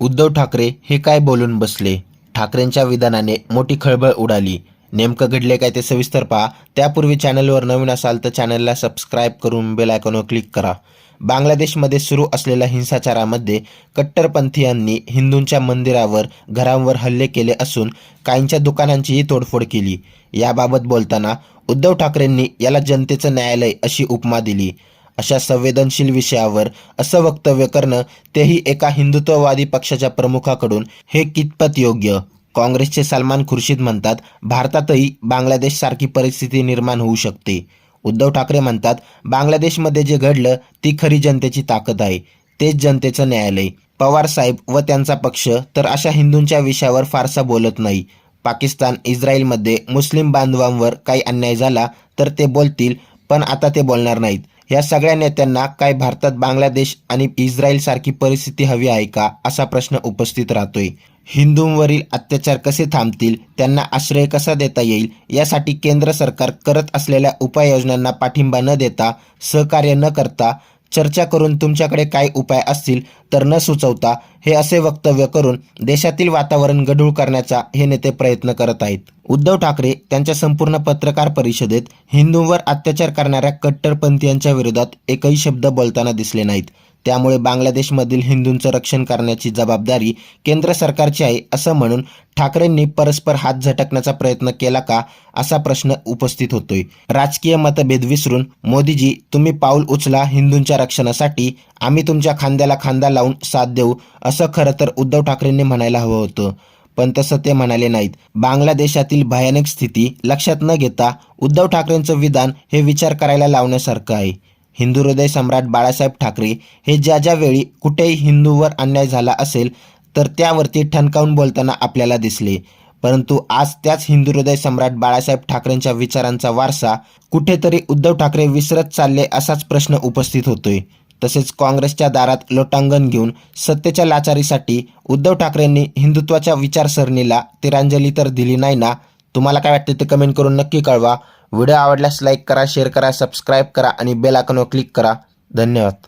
उद्धव ठाकरे हे काय बोलून बसले? ठाकरेंच्या विधानाने मोठी खळबळ उडाली. नेमकं घडले काय ते सविस्तर पहा. त्यापूर्वी चॅनलवर नवीन असाल तर चॅनलला सबस्क्राईब करून बेल आयकॉनवर क्लिक करा. बांगलादेशमध्ये सुरू असलेल्या हिंसाचारामध्ये कट्टरपंथीयांनी हिंदूंच्या मंदिरावर घरांवर हल्ले केले असून काहींच्या दुकानांचीही तोडफोड केली. याबाबत बोलताना उद्धव ठाकरेंनी याला जनतेचं न्यायालय अशी उपमा दिली. अशा संवेदनशील विषयावर असं वक्तव्य करणं तेही एका हिंदुत्ववादी पक्षाच्या प्रमुखाकडून हे कितपत योग्य? काँग्रेसचे सलमान खुर्शीद म्हणतात भारतातही बांगलादेशसारखी परिस्थिती निर्माण होऊ शकते. उद्धव ठाकरे म्हणतात बांगलादेशमध्ये जे घडलं ती खरी जनतेची ताकद आहे. तेच जनतेचं न्यायालय. पवार साहेब व त्यांचा पक्ष तर अशा हिंदूंच्या विषयावर फारसा बोलत नाही. पाकिस्तान इस्रायलमध्ये मुस्लिम बांधवांवर काही अन्याय झाला तर ते बोलतील पण आता ते बोलणार नाहीत. या सगळ्या नेत्यांना काय भारतात बांगलादेश आणि इस्रायल सारखी परिस्थिती हवी आहे का असा प्रश्न उपस्थित राहतोय. हिंदूंवरील अत्याचार कसे थांबतील त्यांना आश्रय कसा देता येईल यासाठी केंद्र सरकार करत असलेल्या उपाययोजनांना पाठिंबा न देता सहकार्य न करता चर्चा करून तुमच्याकडे काय उपाय असतील तर न सुचवता हे असे वक्तव्य करून देशातील वातावरण गढूळ करण्याचा हे नेते प्रयत्न करत आहेत. उद्धव ठाकरे त्यांच्या संपूर्ण पत्रकार परिषदेत हिंदूंवर अत्याचार करणाऱ्या कट्टरपंथीयांच्या विरोधात एकही शब्द बोलताना दिसले नाहीत. त्यामुळे बांगलादेशमधील हिंदूंचं रक्षण करण्याची जबाबदारी केंद्र सरकारची आहे असं म्हणून ठाकरेंनी परस्पर हात झटकण्याचा प्रयत्न केला का असा प्रश्न उपस्थित होतोय. राजकीय मतभेद विसरून मोदीजी तुम्ही पाऊल उचला हिंदूंच्या रक्षणासाठी आम्ही तुमच्या खांद्याला खांदा लावून साथ देऊ असं खरं तर उद्धव ठाकरेंनी म्हणायला हवं होतं. पण तसं ते म्हणाले नाहीत. बांगलादेशातील भयानक स्थिती लक्षात न घेता उद्धव ठाकरेंचं विधान हे विचार करायला लावण्यासारखं आहे. हिंदू हृदय सम्राट बाळासाहेब ठाकरे हे ज्या ज्या वेळी कुठेही हिंदूवर अन्याय झाला असेल तर त्यावरती ठणकावून बोलताना आपल्याला दिसले. परंतु आज त्याच हिंदू हृदय सम्राट बाळासाहेब ठाकरेंच्या विचारांचा वारसा कुठेतरी उद्धव ठाकरे विसरत चालले असाच प्रश्न उपस्थित होतोय. तसेच काँग्रेसच्या दारात लोटांगण घेऊन सत्तेच्या लाचारीसाठी उद्धव ठाकरेंनी हिंदुत्वाच्या विचारसरणीला तिरांजली तर दिली नाही ना? तुम्हाला काय वाटते ते कमेंट करून नक्की कळवा. व्हिडिओ आवडल्यास लाईक करा शेअर करा सबस्क्राईब करा आणि बेल आयकॉनवर क्लिक करा. धन्यवाद.